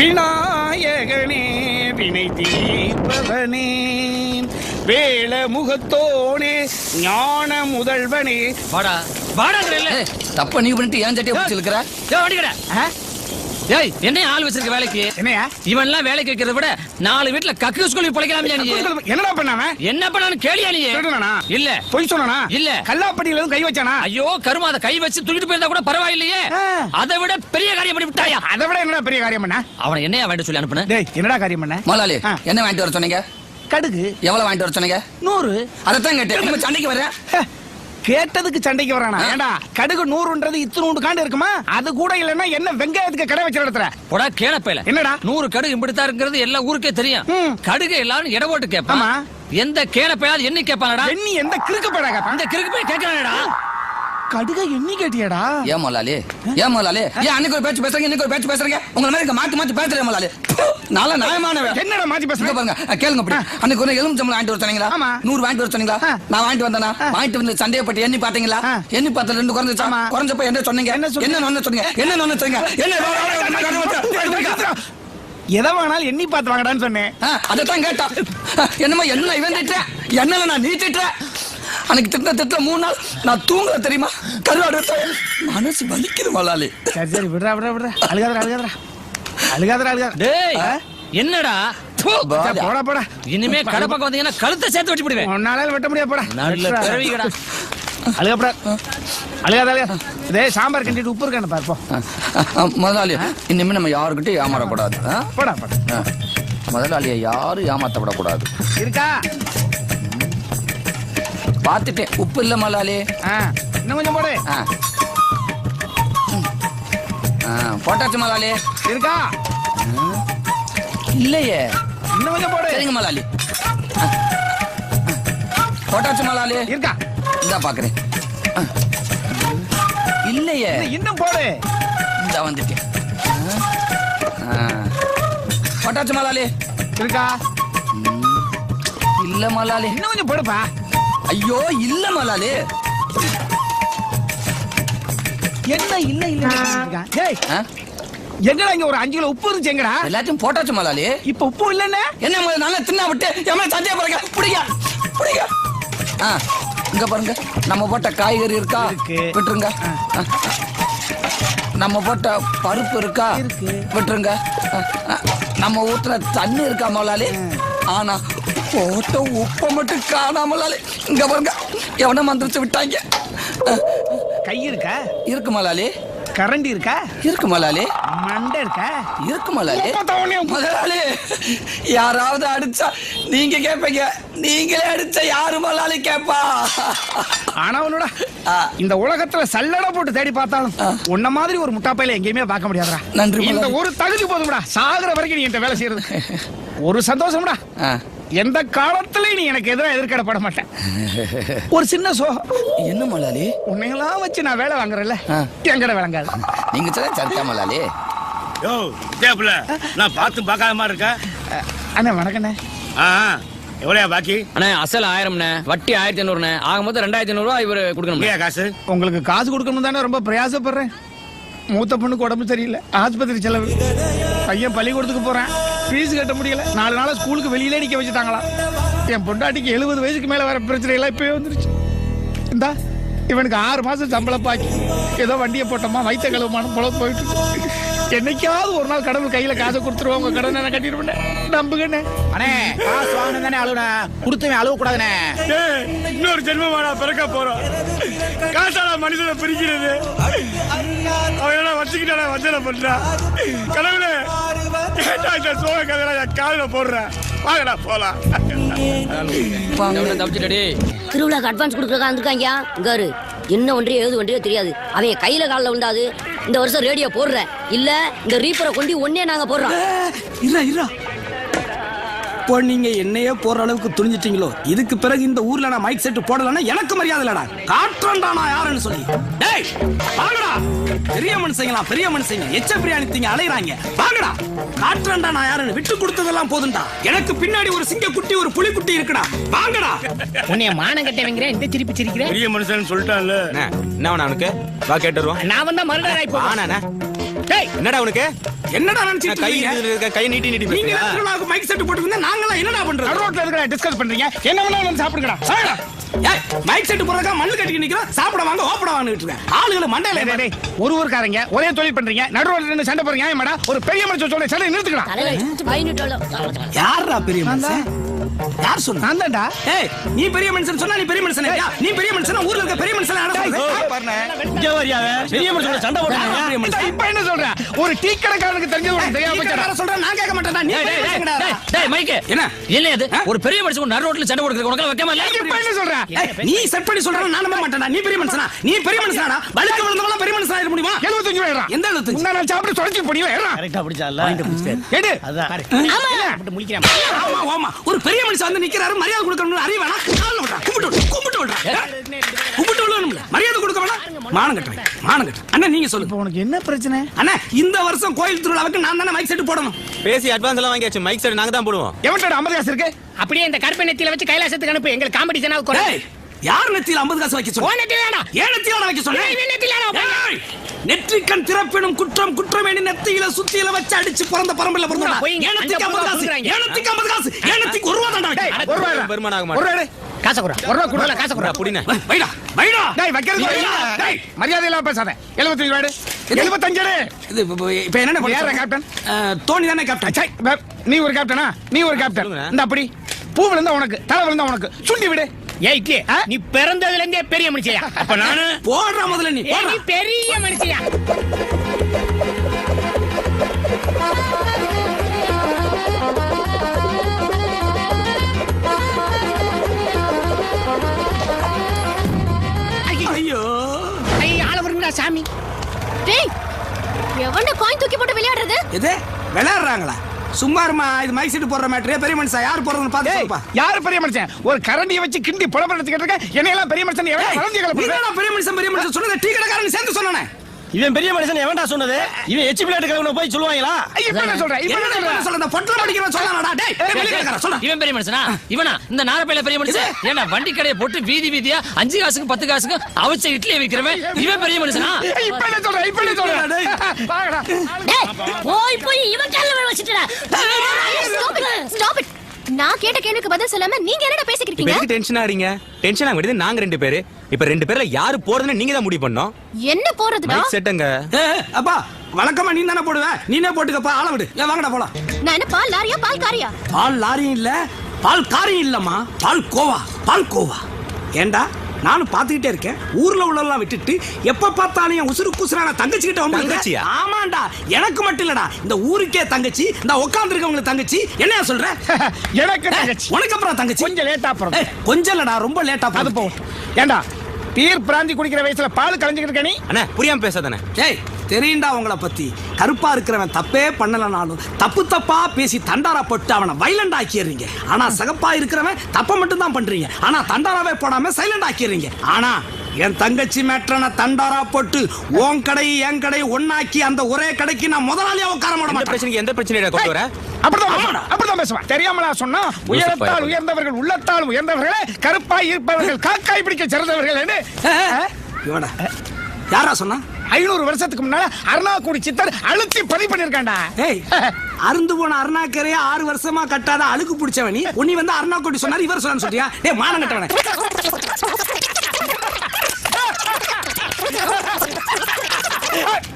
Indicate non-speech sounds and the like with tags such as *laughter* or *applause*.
விநாயகனே வினை தீர்ப்பவனே. வேல முகத்தோனே ஞான முதல்வனே. வாடா ஏய், தப்பா நீ பண்ணிட்டு ஏன் சட்டையை பிடிச்சி இருக்கிற டேய் ஓடிங்கடா ஏய் என்ன ஆள் வச்சிருக்க வேலைக்கு? என்னையா? வேலைக்கு வைக்கிறத விட நாலு வீட்ல கக்கு ஸ்கூலுக்கு பிழைக்கலாமே நீ? என்னடா பண்ணாம என்ன பண்ணான்னு கேளியா நீ? இல்ல. பொய் சொன்னானா? இல்ல. கல்லாப்பட்டியில கை வச்சானா? ஐயோ கருமா அதை கை வச்சு தூக்கிட்டு போயிருந்தா கூட பரவாயில்லையே. அதை விட பெரிய காரியம் பண்ணி விட்டாயா? அதை விட என்னடா பெரிய காரியம் பண்ண? அவனை என்னையா வேண்ட சொல்லி அனுப்புன? டேய் என்னடா காரியம் பண்ண? முதலாளி. என்ன வாங்கிட்டு வர சொன்னீங்க? கடுகு. எவ்வளவு வாங்கிட்டு வர சொன்னீங்க? நூறு. அதைத்தான் கேட்டேன். சண்டைக்கு வரேன் கேட்டதுக்கு சண்டைக்கு வரானா. ஏண்டா கடுகு நூறுன்றது இத்தனூண்டு காண்டு இருக்குமா? அது கூட இல்லன்னா என்ன வெங்காயத்துக்கு கடை வச்சு நடத்துற? போடா கேளப்பையில. என்னடா? நூறு கடுகு இப்படித்தான் இருக்கிறது எல்லா ஊருக்கே தெரியும். கடுகு எல்லாரும் எடை போட்டு கேட்பான். ஆமா. எந்த கேளப்பையாவது என்ன கேட்பானடா? எண்ணி எந்த கிறுக்கு படாக அந்த கிறுக்கு போய் கேட்கறானடா. கடுக எண்ணி கேட்டியாடா ஏன் முதலாளி ஏன் முதலாளி ஏன் அன்னைக்கு ஒரு பேச்சு பேசுறீங்க இன்னைக்கு ஒரு பேச்சு பேசுறீங்க உங்களை மாதிரி மாத்தி மாத்தி பேசுறேன் முதலாளி நல்ல நியாயமானவன் என்னடா மாத்தி இங்க பேசுற பாருங்க கேளுங்க அப்படி அன்னைக்கு ஒரு எலும்பு சம்பளம் வாங்கிட்டு வர சொன்னீங்களா ஆமா. நூறு வாங்கிட்டு வர சொன்னீங்களா. நான் வாங்கிட்டு வந்தேனா வாங்கிட்டு வந்து சண்டையை பட்டி எண்ணி பாத்தீங்களா. எண்ணி பார்த்த ரெண்டு குறைஞ்சிச்சா. குறைஞ்சப்ப என்ன சொன்னீங்க என்ன சொன்னீங்க? என்ன ஒண்ணு சொன்னீங்க என்ன ஒண்ணு சொன்னீங்க என்ன எதை வேணாலும் எண்ணி பார்த்து வாங்கடான்னு சொன்னேன் அதைத்தான் கேட்டான் என்னமோ என்ன இவன் என்னல நான் நீ திட்டுறேன் அன்னைக்கு திட்ட திட்ட மூணு நாள் நான் தூங்குற தெரியுமா? கருவாடு. மனசு வலிக்குது முதலாளி சரி சரி விடுறா விடுறா விடுறா. அழுகாதடா அழுகாதடா. அழுகாதடா அழுகாத டேய்? என்னடா? போடா போடா. இனிமே கடை பக்கம் வந்தீங்கன்னா கழுத்தை சேர்த்து வச்சு விடுவேன் உன்னால வெட்ட முடியாது போடா. நல்ல. பிறவிகடா. அழுகப்படா. அழுகாத இதே சாம்பார் கிண்டிட்டு உப்பு இருக்கான்னு பார்ப்போம் முதலாளி இனிமே நம்ம யாருக்கிட்டையும் ஏமாறக்கூடாது? போடா போடா. முதலாளியை யாரும் ஏமாத்த விடக்கூடாது இருக்கா? பார்த்துட்டேன் உப்பு இல்ல ஆ இன்னும் கொஞ்சம் போடு. போட்டாச்சு முதலாளி இருக்கா? இல்லையே. இன்னும் கொஞ்சம் போடு. சரிங்க ஆ. போட்டாச்சு முதலாளி இருக்கா? இந்தா பாக்குறேன். இல்லையே. இன்னும் போடு. இந்த வந்துட்டேன். போட்டாச்சு முதலாளி இருக்கா? இல்ல முதலாளி இன்னும் கொஞ்சம் போடுப்பா. ஐயோ இல்ல முதலாளி என்ன இல்ல இல்ல? டேய்? எங்கடா இங்க ஒரு அஞ்சு கிலோ உப்பு இருந்துச்சு எங்கடா? எல்லாத்தையும் போட்டாச்சு முதலாளி இப்ப உப்பு இல்லன்னு என்ன? முதல்ல நல்லா தின்னா விட்டு எம்ம சத்தியா பாருங்க பிடிங்க பிடிங்க. ஆ இங்க பாருங்க. நம்ம போட்ட காய்கறி இருக்கா. விட்டுருங்க. நம்ம போட்ட பருப்பு இருக்கா. விட்டுருங்க. நம்ம ஊத்துன தண்ணி இருக்கா முதலாளி ஆனா போட்ட உப்பை மட்டும் காணாமலாளி இங்க பாருங்க. எவன மந்திரிச்சு விட்டாங்க? கை இருக்கா? இருக்கு முதலாளி கரண்டி இருக்கா? இருக்கு முதலாளி மண்டை இருக்கா? இருக்கு உப்பு. முதலாளி யாராவது அடிச்சா நீங்க கேப்பீங்க. நீங்களே அடிச்சா யாரு முதலாளி கேப்பா? ஆனா உன்னோட. இந்த உலகத்துல சல்லடை போட்டு தேடி பார்த்தாலும் உன்ன மாதிரி ஒரு முட்டாப்பையில எங்கேயுமே பார்க்க முடியாதுடா. நன்றி, இந்த. ஒரு தகுதி போதும்டா. சாகுற வரைக்கும் நீ என்கிட்ட வேலை செய்யறது. *laughs* ஒரு சந்தோஷம்டா. ஆ. எந்த காலத்திலயும் நீ எனக்கு எதிராக எதிர்கடப்பட மாட்டேன். ஒரு சின்ன சோகம். என்ன முதலாளி உன்னையெல்லாம் வச்சு நான் வேலை வாங்குறேன்ல. எங்கட விளங்காது நீங்க சொல்ல சரித்தா முதலாளி யோ தேப்புல நான் பார்த்து பார்க்காத மாதிரி இருக்கா. அஹ், அண்ணா வணக்கண்ணே. ஆ எவ்வளோயா பாக்கி? அண்ணே அசல் ஆயிரம்ண்ணே. வட்டி ஆயிரத்தி ஐநூறுண்ணே. ஆக மொத்தம் ரெண்டாயிரத்தி ஐநூறுவா இவர் கொடுக்கணும் காசு? உங்களுக்கு காசு கொடுக்கணும் தானே ரொம்ப பிரயாசப்படுறேன். மூத்த பொண்ணுக்கு உடம்பு சரியில்லை. ஆஸ்பத்திரி செலவு. பையன் பள்ளிக்கூடத்துக்கு போறேன். ஃபீஸ் கட்ட முடியல. நாலு நாளா ஸ்கூலுக்கு வெளியிலே நிக்க வச்சுட்டாங்களா என் பொண்டாட்டிக்கு எழுபது வயசுக்கு மேல வர பிரச்சனை எல்லாம் இப்பவே வந்துருச்சு. இந்தா இவனுக்கு ஆறு மாசம் சம்பளம் பாக்கி. ஏதோ வண்டியை போட்டோமா வைத்த கழுவுமான போல போயிட்டு. என்னைக்காவது ஒரு நாள் கடவுள் கையில காசை கொடுத்துருவோம் உங்க கடன் நான் கட்டிடுவேன். நம்புகண்ணே அண்ணே காசு வாங்கணும் தானே அழுவுன? கொடுத்தவன் அழுவ கூடாதுண்ணே இன்னொரு ஜென்மமாடா பிறக்க போறோம். காசாடா மனுஷனை பிரிக்கிறது. அவன் என்ன வச்சுக்கிட்டாடா வஞ்சனை பண்றான். கடவுளே இந்த சோக கதையில என் காலில போடுறேன் வாங்கடா போலாம் தப்பிச்சுட்டடி திருவிழாக்கு அட்வான்ஸ் கொடுக்குறதா இருந்திருக்காங்க இங்காரு என்ன ஒன்றியோ ஏது ஒன்றியோ தெரியாது. அவன் கையில காலில் விழுந்தாது. இந்த வருஷம் ரேடியோ போடுற இல்ல இந்த ரீப்பரை கொண்டு ஒன்னே நாங்க போடுறோம். இருடா இருடா இப்போ நீங்க என்னையே போற அளவுக்கு துணிஞ்சிட்டீங்களோ? இதுக்கு பிறகு இந்த ஊர்ல நான் மைக் செட் போடலன்னா எனக்கு மரியாதை இல்லடா. காட்டுறேன்டா நான் யாருன்னு சொல்லி. டேய் வாங்கடா. பெரிய மனுஷங்களா பெரிய மனுஷங்க. எச்ச பிரியாணி திங்க அலையறாங்க. வாங்கடா. காட்டுறேன்டா நான் யாருன்னு விட்டு கொடுத்ததெல்லாம் போதும்டா. எனக்கு பின்னாடி ஒரு சிங்க குட்டி ஒரு புலி குட்டி இருக்குடா. வாங்கடா. உன்னைய மானம் கட்டவங்கிற? இந்த திருப்பி சிரிக்கிற? பெரிய மனுஷன் சொல்லிட்டான்ல. என்ன அவன் அவனுக்கு? வா கேட்டு வருவோம். நான் வந்தா மறுநாள் ஆயிப்போ ஆனா என்னடா உனக்கு? என்னடா நான் நினைச்சிட்டு கை இருக்க, கையை நீட்டி நீட்டி நீங்க பேசுறியா? திருவிழாவுக்கு மைக் செட் போட்டுருந்தா நாங்களாம் என்னடா நடு பண்றது ரோட்ல இருக்கிற டிஸ்கஸ் பண்றீங்க. என்ன வேணாலும் சாப்பிடுங்கடா. சாப்பிடா ஏய், மைக் செட் போடுறதுக்கா மண்ணு கட்டிக்கு நிக்கிறோம். சாப்பிட வாங்க ஓப்பட வாங்கிட்டு இருக்கேன் ஆளுகளை மண்டையில டேய், டேய், டேய், ஒரு ஊருக்காரங்க ஒரே தொழில் பண்றீங்க. நடு ரோட்ல நின்னு சண்டை போறீங்க ஏமாடா ஒரு பெரிய மனுஷன் சொல்ல சண்டை நிறுத்துக்கலாம் பதினெட்டு யாரா பெரிய மனுஷன்? யார் சொன்னா? நான் தான்டா. ஏய் நீ பெரிய மனுஷன் சொன்னா நீ பெரிய மனுஷன் நீ பெரிய மனுஷன் ஊர்ல இருக்க பெரிய மனுஷன் யாரா சொல்றது? பெரிய மனுஷன் சண்டை மனுஷன்? இப்ப என்ன சொல்ற ஒரு டீ கடைக்காரனுக்கு தெரிஞ்சது தெரியாம நீ போச்சேடா. வேற சொல்ற நான் கேட்க மாட்டேன்டா. நீ டேய், பெரிய டேய், மனுஷன்டா. டேய், டேய், மைக்கு. என்ன? என்ன? ஒரு பெரிய மனுஷன் நடு ரோட்ல சண்டை கொடுக்குறது உனக்கு வைக்காம இல்ல? இப்ப என்ன சொல்ற ஏய், நீ செட் பண்ணி சொல்ற நான் நம்ப மாட்டேன்டா. நீ பெரிய மனுஷனா? நீ பெரிய மனுஷனாடா? வழுக்க விழுந்தவங்க பெரிய மனுஷனா இருக்க முடியுமா? எழுபத்தஞ்சு ரூபாய் எந்த எழுபத்தஞ்சு? முந்தா நாள் சாப்பிட்டு தொலைச்சு போடியும் ஏறா. கரெக்டா பிடிச்சால எடு. அதான். முழிக்கிறேன். ஆமா ஆமா. ஒரு பெரிய மனுஷன் வந்து நிக்கிறாரு மரியாதை கொடுக்கணும்னு அறிய வேணாம். கால்ல விடுறா. கும்பிட்டு விடு, கும்பிட்டு விடுறா. கும்பிட்டு விடணும்ல மரியாதை கொடுக்க வேணாம். மானம் கட்டுறேன். மானம் கட்டுறேன். அண்ணா நீங்க சொல்லுங்க. இப்ப உனக்கு என்ன பிரச்சனை? அண்ணா இந்த வருஷம் கோயில் திருவிழாவுக்கு நான் தானே மைக் செட் போடணும். பேசி அட்வான்ஸ் எல்லாம் வாங்கியாச்சு. மைக் செட் நாங்க தான் போடுவோம். எவன்டா ஐம்பது காசு இருக்கு? அப்படியே இந்த கருப்பை நெத்தியில வச்சு கைலாசத்துக்கு அனுப்பு. எங்களுக்கு காம்படிஷனா ஏய், யார் நெத்தியில 50 காசு வைக்க சொன்னா? ஏன் நெத்தியில வைக்க சொன்னா? ஏய், இவன் நெத்தியிலடா. ஏய், நெற்றிக்கண் திறப்பினும் குற்றம் குற்றமேனி நெத்தியில சுத்தியில வச்சு அடிச்சு பிறந்த பரம்பரையில பிறந்தா ஏனத்துக்கு 50 காசு. ஏனத்துக்கு 50 காசு? ஏனத்துக்கு ஒரு ரூபா தாண்டா. ஒரு ரூபாய் பெருமான் ஆக ஒரு மாட்டேன் ரூபாய் காசை குடுறா ஒரு ரூபா காசை குடுறா புடின வை- வைடா வைடா டேய் வைக்கிறது. டேய். மரியாதை இல்லாம பேசாத. எழுபத்தஞ்சு ரூபாய் எழுபத்தஞ்சு இது இப்ப- என்ன யாரா? கேப்டன்? தோனி தானே கேப்டன் சை, நீ ஒரு கேப்டனா நீ ஒரு கேப்டன். இந்த அப்படி பூ விழுந்தா உனக்கு தலை விழுந்தா உனக்கு. சுண்டி விடு. ஏய் இட்லி, ஆ? நீ பிறந்ததுல இருந்தே பெரிய மனுஷியா? அப்ப நானு? போடுறா முதல்ல. நீ பெரிய மனுஷியா? சாமி. டேய் எவன்டா காயின் தூக்கி போட்டு விளையாடுறது? எது? விளையாடுறாங்களா? சும்மா இருமா இது மைக் செட் போடுற மேட்ரு பெரிய மனுஷன் யார் போடுறதுன்னு பார்த்து டேய் சொல்லுப்பா. யாரு பெரிய மனுஷன்? ஒரு கரண்டியை வச்சு கிண்டி புலம்பரத்துக்கிட்டு இருக்க என்னையெல்லாம் பெரிய மனுஷன் எவன் பெரிய மனுஷன் பெரிய மனுஷன்? சொன்னது டீ கடைக்காரன் சேர்ந்து சொன்னானே. இவன் பெரிய மனுஷன் எவன்டா சொன்னது இவன் எச்சி பிளேட் கிளம்புன போய் சொல்லுவாங்களா இப்ப என்ன சொல்ற இப்ப என்ன என்ன சொல்ற சொல்ற இந்த பொட்டல படிக்கிறவன் சொன்னானடா டேய் டேய், வெளிய கேக்குறா சொல்றா இவன் பெரிய மனுஷனா இவனா இந்த நாரப்பையில பெரிய மனுஷன் ஏன்னா வண்டி கடையை போட்டு வீதி வீதியா அஞ்சு காசுக்கு பத்து காசுக்கு அவிச்ச இட்லியை விக்கிறவன் இவன் பெரிய மனுஷனா இப்ப என்ன சொல்ற இப்ப என்ன சொல்ற டேய். போய் போய் இவன் கால்ல வச்சிட்டடா ஸ்டாப் இட் ஸ்டாப் இட் நான் கேட்ட கேள்விக்கு பதில் சொல்லாம நீங்க என்னடா பேசிக்கிட்டு இருக்கீங்க? எதுக்கு டென்ஷன் ஆறீங்க டென்ஷன் ஆக நாங்க ரெண்டு பேரு. இப்ப ரெண்டு பேர்ல யாரு போறதுன்னு நீங்க தான் முடிவு பண்ணோம் என்ன போறதுடா? செட்டுங்க அப்பா வழக்கமா நீ தானே போடுவ? நீனே போட்டுக்கப்பா ஆள விடு. ஏன் வாங்கடா போலாம். நான் என்ன பால் லாரியா பால் காரியா? பால் லாரியும் இல்ல பால் காரியம் இல்லம்மா. பால் கோவா பால் கோவா. ஏண்டா? நானும் பாத்துக்கிட்டே இருக்கேன். ஊர்ல உள்ளெல்லாம் விட்டுட்டு எப்ப பார்த்தாலும் என் உசுறு குசுறான தங்கச்சி கிட்ட வந்து தங்கச்சியா? ஆமாண்டா. எனக்கு மட்டும் இல்லடா. இந்த ஊருக்கே தங்கச்சி இந்த உட்கார்ந்து இருக்கவங்களுக்கு தங்கச்சி. என்னையா சொல்ற? *laughs* எனக்கு தங்கச்சி. உனக்கு அப்புறம் தங்கச்சி? கொஞ்சம் லேட்டா ஏய், கொஞ்சம் இல்லடா ரொம்ப லேட்டா அது போகும். ஏண்டா பீர் பிராந்தி குடிக்கிற வயசுல பால் கலைஞ்சுக்கிட்டு இருக்க நீ? அண்ணா புரியாம பேசாதானே ஏய் தெரியும்டா உங்கள பத்தி. கருப்பா இருக்கிறவன் தப்பே பண்ணலனாலும் தப்பு தப்பா பேசி தண்டாரா போட்டு அவனை வைலண்ட் ஆக்கிடுறீங்க. ஆனா சகப்பா இருக்கிறவன் தப்ப மட்டும் தான் பண்றீங்க. ஆனா தண்டாராவே போடாம சைலண்ட் ஆக்கிடுறீங்க. ஆனா என் தங்கச்சி மேட்ரன தண்டாரா போட்டு உன் கடை என் கடை ஒன்னாக்கி அந்த ஒரே கடைக்கு நான் முதலாளியா உட்கார மாட்டேன். பிரச்சனைக்கு எந்த பிரச்சனையை கொண்டு வர? அப்படிதான் பேசுவான். அப்படிதான் பேசுவான். தெரியாமலா சொன்னா உயரத்தால் உயர்ந்தவர்கள் உள்ளத்தால் உயர்ந்தவர்களே கருப்பாய் இருப்பவர்கள் காக்காய் பிடிக்க சிறந்தவர்கள் இவடா யாரா சொன்னா? ஐநூறு வருஷத்துக்கு முன்னால அருணாக்குடி சித்தர் அழுத்தி பதிவு பண்ணிருக்காண்டா ஏய் அருந்து போன அருணாக்கரைய ஆறு வருஷமா கட்டாத அழுக்கு பிடிச்சவனி உன்னை வந்து அருணாக்கோட்டி சொன்னாரு இவர் சொன்னான்னு சொல்றியா? டேய் மானம் கட்டவனே.